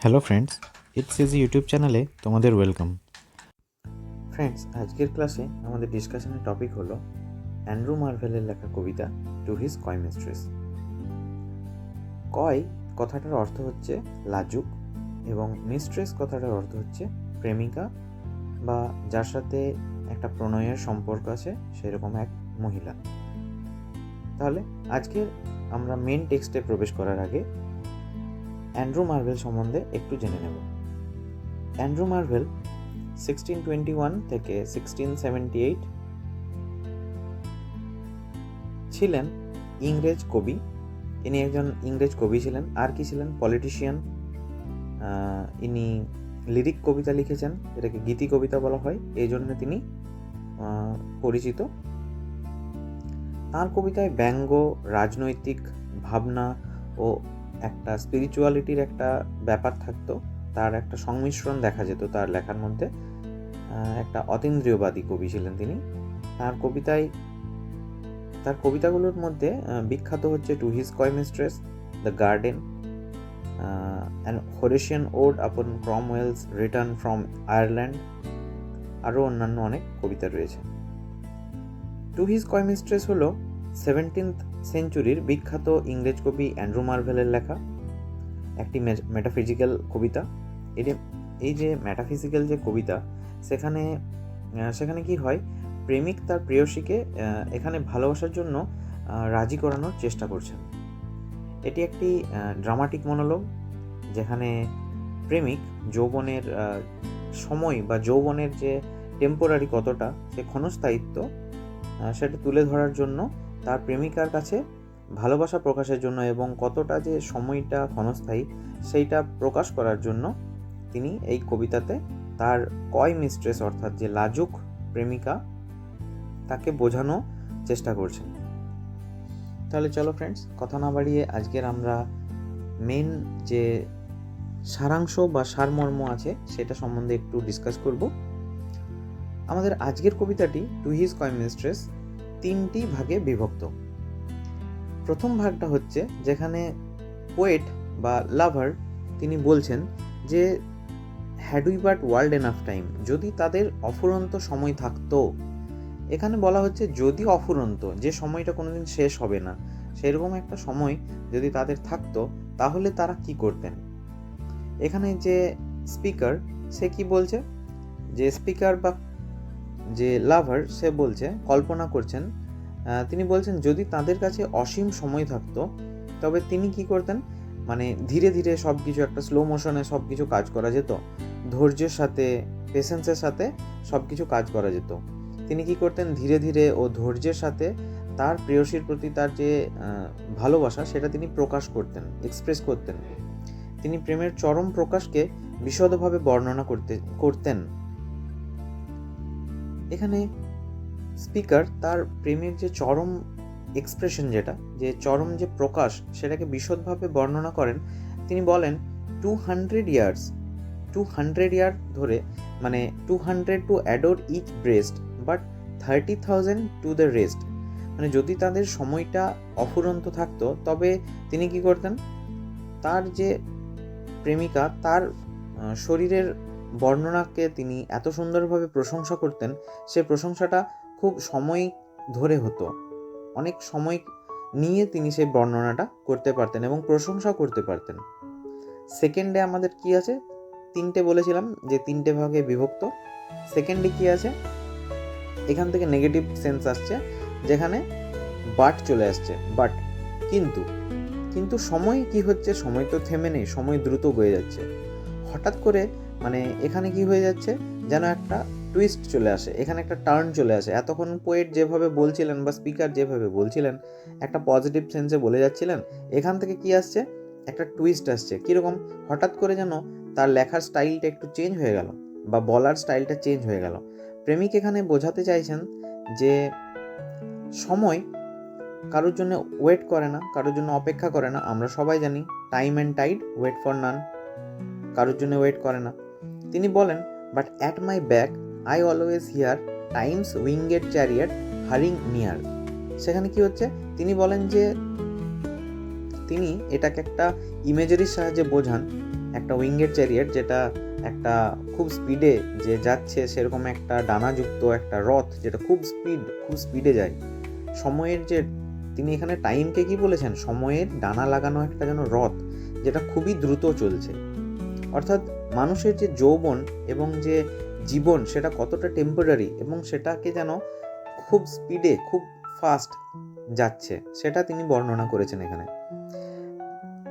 Hello friends it's is YouTube চ্যানেলে তোমাদের welcome friends আজকের ক্লাসে আমাদের ডিসকাশনের টপিক হলো অ্যান্ড্রু মার্ভেলের লেখা কবিতা to his coy mistress coy কথাটার অর্থ হচ্ছে লাজুক এবং মিস্ট্রেস কথাটার অর্থ হচ্ছে প্রেমিকা বা যার সাথে একটা প্রণয়ের সম্পর্ক আছে সেরকম এক মহিলা। তাহলে আজকে আমরা মেন টেক্সটে প্রবেশ করার আগে অ্যান্ড্রু মার্ভেল সম্বন্ধে একটু জেনে নেব। Andrew Marvell sixteen twenty one থেকে সিক্সটিন সেভেন্টি এইট ছিলেন ইংরেজ কবি। ইনি একজন ইংরেজ কবি ছিলেন, আর কি ছিলেন? পলিটিশিয়ান। ইনি লিরিক কবিতা লিখেছেন, এটাকে গীতি কবিতা বলা হয়। এই জন্য তিনি পরিচিত। তার কবিতায় ব্যঙ্গ, রাজনৈতিক ভাবনা ও একটা স্পিরিচুয়ালিটির একটা ব্যাপার থাকতো, তার একটা সংমিশ্রণ দেখা যেত তার লেখার মধ্যে। একটা অতীন্দ্রিয়বাদী কবি ছিলেন তিনি। তার কবিতায়, তার কবিতাগুলোর মধ্যে বিখ্যাত হচ্ছে to his coy mistress the garden and Horatian ode upon Cromwell's return from Ireland আরও অন্যান্য অনেক কবিতা রয়েছে। টু হিজ কয় মিস্ট্রেস হলো সেভেন্টিন্থ সেঞ্চুরির বিখ্যাত ইংরেজ কবি অ্যান্ড্রু মার্ভেলের লেখা, একটি মেটাফিজিক্যাল কবিতা। যে, এই যে মেটাফিজিক্যাল যে কবিতা, সেখানে সেখানে কি হয়, প্রেমিক তার প্রেয়সীকে এখানে ভালোবাসার জন্য রাজি করানোর চেষ্টা করছেন। এটি একটি ড্রামাটিক মনোলগ যেখানে প্রেমিক যৌবনের সময় বা যৌবনের যে টেম্পোরারি কতটা, সে ক্ষণস্থায়িত্ব সেটা তুলে ধরার জন্য তার প্রেমিকার কাছে ভালোবাসা প্রকাশের জন্য এবং কতটা যে সময়টা ক্ষণস্থায়ী সেইটা প্রকাশ করার জন্য তিনি এই কবিতাতে তার কয় মিস্ট্রেস অর্থাৎ যে লাজুক প্রেমিকা তাকে বোঝানো চেষ্টা করছেন। তাহলে চলো ফ্রেন্ডস কথা না বাড়িয়ে আজকের আমরা মেন যে সারাংশ বা সারমর্ম আছে সেটা সম্বন্ধে একটু ডিসকাস করব। আমাদের আজকের কবিতাটি টু হিজ কয় মিস্ট্রেস তিনটি ভাগে বিভক্ত। প্রথম ভাগটা হচ্ছে যেখানে পোয়েট বা লাভার তিনি বলছেন যে had we but world enough time যদি তাদের অফুরন্ত সময় থাকতো। এখানে বলা হচ্ছে যদি অফুরন্ত, যে সময়টা কোনোদিন শেষ হবে না, সেরকম একটা সময় যদি তাদের থাকতো, তাহলে তারা কি করতেন? এখানে যে স্পিকার সে কি বলছে? যে স্পিকার বা যে লাভার, সে বলছে, কল্পনা করছেন তিনি বলছেন, যদি তাদের কাছে অসীম সময় থাকতো, তবে তিনি কি করতেন? মানে ধীরে ধীরে সব কিছু একটা স্লো মোশনে সব কিছু কাজ করা যেত। ধৈর্যের সাথে পেশেন্সের সাথে সব কিছু কাজ করা যেত। তিনি কি করতেন? ধীরে ধীরে ও ধৈর্যের সাথে তার প্রেয়সীর প্রতি তার যে ভালোবাসা, সেটা তিনি প্রকাশ করতেন এক্সপ্রেস করতেন। তিনি প্রেমের চরম প্রকাশকে বিশদভাবে বর্ণনা করতে, করতেন। এখানে স্পিকার তার প্রেমের যে চরম এক্সপ্রেশন যেটা, যে চরম যে প্রকাশ সেটাকে বিশদভাবে বর্ণনা করেন, তিনি বলেন two hundred years two hundred year ধরে মানে two hundred to adore each breast but thirty thousand to the rest মানে যদি তাদের সময়টা অফুরন্ত থাকতো, তবে তিনি কি করতেন? তার যে প্রেমিকা, তার শরীরের বর্ণনাকে তিনি এত সুন্দরভাবে প্রশংসা করতেন, সে প্রশংসাটা খুব সময় ধরে হতো। অনেক সময় নিয়ে তিনি সেই বর্ণনাটা করতে পারতেন এবং প্রশংসা করতে পারতেন। সেকেন্ডে আমাদের কি আছে? তিনটে বলেছিলাম যে তিনটে ভাগে বিভক্ত। সেকেন্ডে কি আছে? এখান থেকে নেগেটিভ সেন্স আসছে, যেখানে বাট চলে আসছে। বাট কিন্তু কিন্তু সময় কি হচ্ছে? সময় তো থেমে নেই, সময় দ্রুত বয়ে যাচ্ছে। হঠাৎ করে মানে এখানে কি হয়ে যাচ্ছে? যেন একটা টুইস্ট চলে আসে, এখানে একটা টার্ন চলে আসে। এতক্ষণ পোয়েট যেভাবে বলছিলেন বা স্পিকার যেভাবে বলছিলেন, একটা পজিটিভ সেন্সে বলে যাচ্ছিলেন, এখান থেকে কি আসছে? একটা টুইস্ট আসছে। কীরকম? হঠাৎ করে যেন তার লেখার স্টাইলটা একটু চেঞ্জ হয়ে গেল বা বলার স্টাইলটা চেঞ্জ হয়ে গেল। প্রেমিক এখানে বোঝাতে চাইছেন যে সময় কারোর জন্য ওয়েট করে না, কারোর জন্য অপেক্ষা করে না। আমরা সবাই জানি time and tide wait for none কারোর জন্য ওয়েট করে না। তিনি বলেন but at my back I always hear time's winged chariot hurrying near সেখানে কি হচ্ছে? তিনি বলেন যে, তিনি এটাকে একটা ইমেজারির সাহায্যে বোঝান, একটা উইঙ্গের চ্যারিয়েট যেটা একটা খুব স্পিডে যে যাচ্ছে, সেরকম একটা ডানাযুক্ত একটা রথ যেটা খুব স্পিড খুব স্পিডে যায়। সময়ের যে, তিনি এখানে টাইমকে কি বলেছেন? সময়ের ডানা লাগানো একটা যেন রথ, যেটা খুবই দ্রুত চলছে। অর্থাৎ মানুষের যে যৌবন এবং যে জীবন সেটা কতটা টেম্পোরারি এবং সেটাকে যেন খুব স্পিডে খুব ফাস্ট যাচ্ছে, সেটা তিনি বর্ণনা করেছেন এখানে।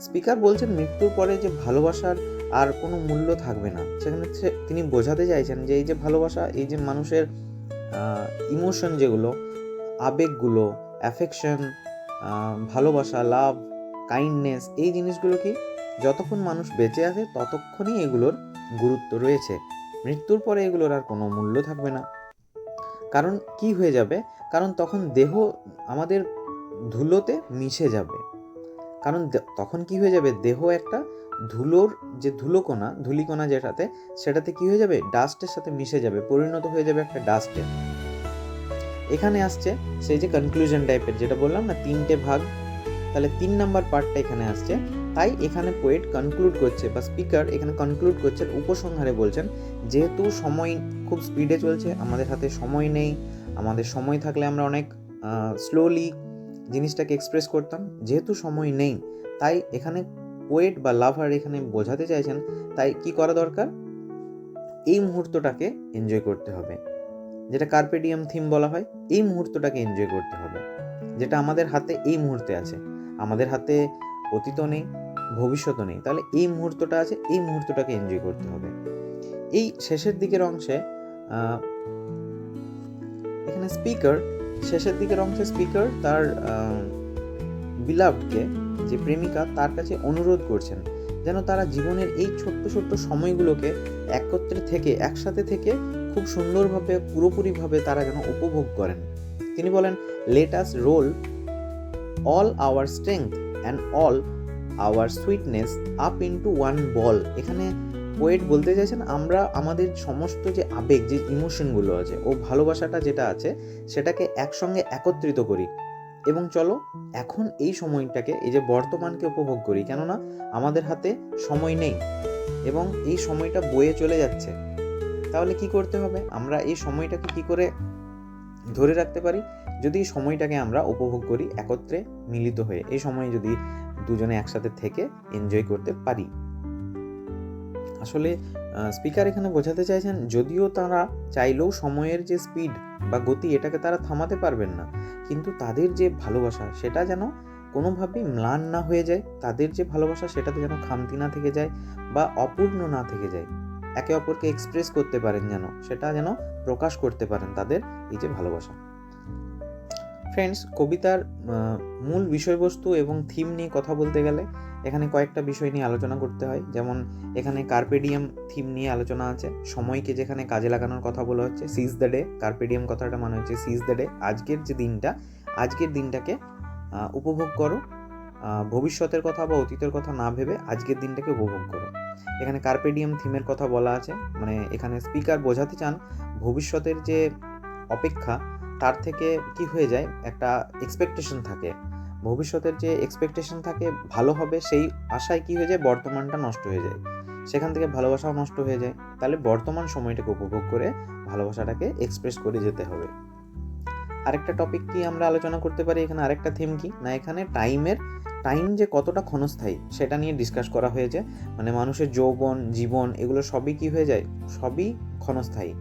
স্পিকার বলছেন, মৃত্যুর পরে যে ভালোবাসার আর কোনো মূল্য থাকবে না। সেখানে তিনি বোঝাতে চাইছেন যে এই যে ভালোবাসা, এই যে মানুষের ইমোশন যেগুলো, আবেগগুলো অ্যাফেকশন ভালোবাসা লাভ কাইন্ডনেস এই জিনিসগুলো কি যতক্ষণ মানুষ বেঁচে আছে, ততক্ষণই এগুলোর গুরুত্ব রয়েছে। মৃত্যুর পরে এগুলোর আর কোনো মূল্য থাকবে না। কারণ কি হয়ে যাবে? কারণ তখন দেহ আমাদের ধুলোতে মিশে যাবে। কারণ তখন কি হয়ে যাবে? দেহ একটা ধুলোর যে ধুলোকণা, ধুলিকণা যেটাতে, সেটাতে কি হয়ে যাবে? ডাস্টের সাথে মিশে যাবে, পরিণত হয়ে যাবে একটা ডাস্টে। এখানে আসছে সেই যে কনক্লুশন টাইপের যেটা বললাম না, তিনটে ভাগ। তাহলে তিন নাম্বার পার্টটা এখানে আসছে। তাই এখানে পোয়েট কনক্লুড করছে বা স্পিকার এখানে কনক্লুড করছেন উপসংহারে বলছেন, যেহেতু সময় খুব স্পিডে চলছে, আমাদের হাতে সময় নেই, আমাদের সময় থাকলে আমরা অনেক স্লোলি জিনিসটাকে এক্সপ্রেস করতাম, যেহেতু সময় নেই, তাই এখানে পোয়েট বা লাভার এখানে বোঝাতে চাইছেন, তাই কি করা দরকার? এই মুহূর্তটাকে এনজয় করতে হবে, যেটা কার্পেডিয়াম থিম বলা হয়, এই মুহূর্তটাকে এনজয় করতে হবে, যেটা আমাদের হাতে এই মুহূর্তে আছে, আমাদের হাতে অতীতও নেই, ভবিষ্যতও নেই। তাহলে এই মুহূর্তটা আছে, এই মুহূর্তটাকে এনজয় করতে হবে। এই শেষের দিকের অংশে এখানে স্পিকার শেষের দিকের অংশে স্পিকার তার বিলাভকে যে প্রেমিকা, তার কাছে অনুরোধ করছেন যেন তারা জীবনের এই ছোট্ট ছোট্ট সময়গুলোকে একত্রে থেকে, একসাথে থেকে খুব সুন্দরভাবে, পুরোপুরিভাবে তারা যেন উপভোগ করেন। তিনি বলেন let us roll all our strength and all our sweetness up into one ball এখানে পোয়েট বলতে চাইছেন, আমরা আমাদের সমস্ত যে আবেগ, যে ইমোশনগুলো আছে, ও ভালোবাসাটা যেটা আছে, সেটাকে একসঙ্গে একত্রিত করি। এবং চলো, এখন এই সময়টাকে, এই যে বর্তমানকে উপভোগ করি, কেননা আমাদের হাতে সময় নেই এবং এই সময়টা বয়ে চলে যাচ্ছে। তাহলে কি করতে হবে? আমরা এই সময়টাকে কি করে ধরে রাখতে পারি। যদি সময়টাকে আমরা উপভোগ করি একত্রে মিলিত হয়ে, এই সময় যদি দুজনে একসাথে থেকে এনজয় করতে পারি। আসলে স্পিকার এখানে বোঝাতে চাইছেন, যদিও তারা চাইলেও সময়ের যে স্পিড বা গতি, এটাকে তারা থামাতে পারবেন না। কিন্তু তাদের যে ভালোবাসা, সেটা যেন কোনোভাবেই ম্লান না হয়ে যায়, তাদের যে ভালোবাসা, সেটাতে যেন খামতি না থেকে যায় বা অপূর্ণ না থেকে যায়। একে অপরকে এক্সপ্রেস করতে পারেন যেন, সেটা যেন প্রকাশ করতে পারেন তাদের এই যে ভালোবাসা। ফ্রেন্ডস কবিতার মূল বিষয়বস্তু এবং থিম নিয়ে কথা বলতে গেলে এখানে কয়েকটা বিষয় নিয়ে আলোচনা করতে হয়। যেমন, এখানে কার্পেডিয়াম থিম নিয়ে আলোচনা আছে। সময়কে যেখানে কাজে লাগানোর কথা বলা হচ্ছে সিজ দ্য ডে কার্পেডিয়াম কথাটা মানে হচ্ছে সিজ দ্য ডে আজকের যে দিনটা, আজকের দিনটাকে উপভোগ করো। ভবিষ্যতের কথা বা অতীতের কথা না ভেবে আজকের দিনটাকে উপভোগ করো এখানে কার্পেডিয়াম থিমের কথা বলা আছে। মানে এখানে স্পিকার বোঝাতে চান ভবিষ্যতের যে অপেক্ষা, তার থেকে কি হয়ে যায়? একটা এক্সপেকটেশন থাকে। ভবিষ্যতের যে এক্সপেকটেশন থাকে, ভালো হবে সেই আশায় কি হয়ে যায়? বর্তমানটা নষ্ট হয়ে যায়। সেখান থেকে ভালোবাসাও নষ্ট হয়ে যায়। তাহলে বর্তমান সময়টাকে উপভোগ করে ভালোবাসাটাকে এক্সপ্রেস করে যেতে হবে। আরেকটা টপিক কি আমরা আলোচনা করতে পারি? এখানে আরেকটা থিম কি? না, এখানে টাইমের টাইম যে কতটা ক্ষণস্থায়ী, সেটা নিয়ে ডিসকাস করা হয়েছে। মানে মানুষের যৌবন, জীবন, এগুলো সবই কি হয়ে যায়? সবই ক্ষণস্থায়ী।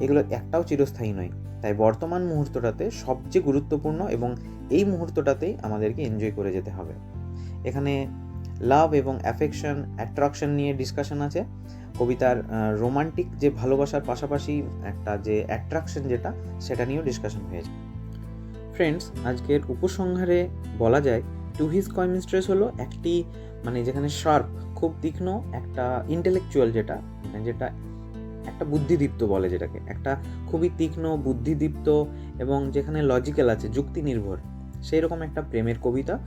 এগুলো একটাও চিরস্থায়ী নয়। তাই বর্তমান মুহূর্তটাতে সবচেয়ে গুরুত্বপূর্ণ এবং এই মুহূর্তটাতেই আমাদেরকে এনজয় করে যেতে হবে। এখানে লাভ এবং অ্যাফেকশন অ্যাট্রাকশন নিয়ে ডিসকাশন আছে। কবিতার রোমান্টিক যে ভালোবাসার পাশাপাশি একটা যে অ্যাট্রাকশন যেটা, সেটা নিয়েও ডিসকাশন হয়েছে। ফ্রেন্ডস আজকের উপসংহারে বলা যায় টু হিজ কয়মিস্ট্রেস হলো একটি মানে যেখানে শার্প খুব তীক্ষ্ণ একটা ইন্টেলেকচুয়াল যেটা মানে যেটা একটা বুদ্ধিদীপ্ত বলে যেটাকে, একটা খুবই তীক্ষ্ণ, বুদ্ধিদীপ্ত এবং যেখানে লজিক্যাল আছে যুক্তি নির্ভর সেই রকম একটা প্রেমের কবিতা,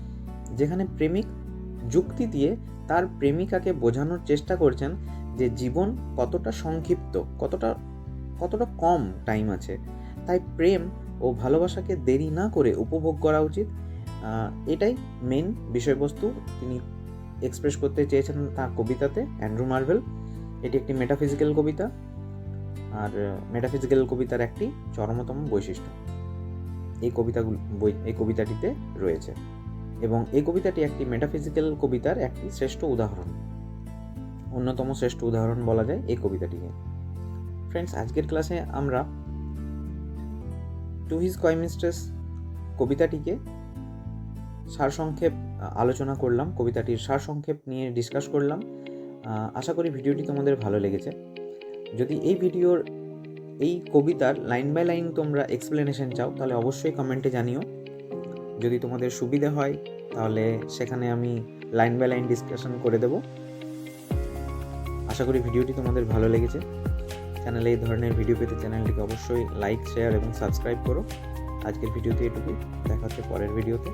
যেখানে প্রেমিক যুক্তি দিয়ে তার প্রেমিকাকে বোঝানোর চেষ্টা করছেন যে জীবন কতটা সংক্ষিপ্ত, কতটা কতটা কম টাইম আছে। তাই প্রেম ও ভালোবাসাকে দেরি না করে উপভোগ করা উচিত এটাই মেন বিষয়বস্তু। তিনি এক্সপ্রেস করতে চেয়েছেন তার কবিতাতে, অ্যান্ড্রু মার্ভেল। এটি একটি মেটাফিজিক্যাল কবিতা, আর মেটাফিজিক্যাল কবিতার একটি চরমতম বৈশিষ্ট্য। এই কবিতাগুলো, বই, এই কবিতাটিতে রয়েছে। এবং এই কবিতাটি একটি মেটাফিজিক্যাল কবিতার একটি শ্রেষ্ঠ উদাহরণ। অন্যতম শ্রেষ্ঠ উদাহরণ বলা যায় এই কবিতাটিকে। ফ্রেন্ডস আজকের ক্লাসে আমরা টু হিজ কয়মিস্ট্রেস কবিতাটিকে সারসংক্ষেপ আলোচনা করলাম, কবিতাটির সারসংক্ষেপ নিয়ে ডিসকাস করলাম। আশা করি ভিডিওটি তোমাদের ভালো লেগেছে। যদি এই ভিডিওর, এই কবিতার লাইন বাই লাইন তোমরা এক্সপ্লেনেশন চাও, তাহলে অবশ্যই কমেন্টে জানিও। যদি তোমাদের সুবিধে হয়, তাহলে সেখানে আমি লাইন বাই লাইন ডিসকাশন করে দেব। আশা করি ভিডিওটি তোমাদের ভালো লেগেছে। চ্যানেলে এই ধরনের ভিডিও পেতে চ্যানেলটিকে অবশ্যই লাইক শেয়ার এবং সাবস্ক্রাইব করো। আজকের ভিডিওতে এটুকুই। দেখা হচ্ছে পরের ভিডিওতে